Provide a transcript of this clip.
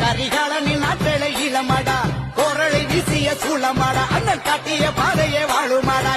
கரிகாலனின் ஆற்றலை இளமாடா கோரலை வீசிய சூளமாடா அண்ணன் காட்டிய பாதையே வாழுமாடா.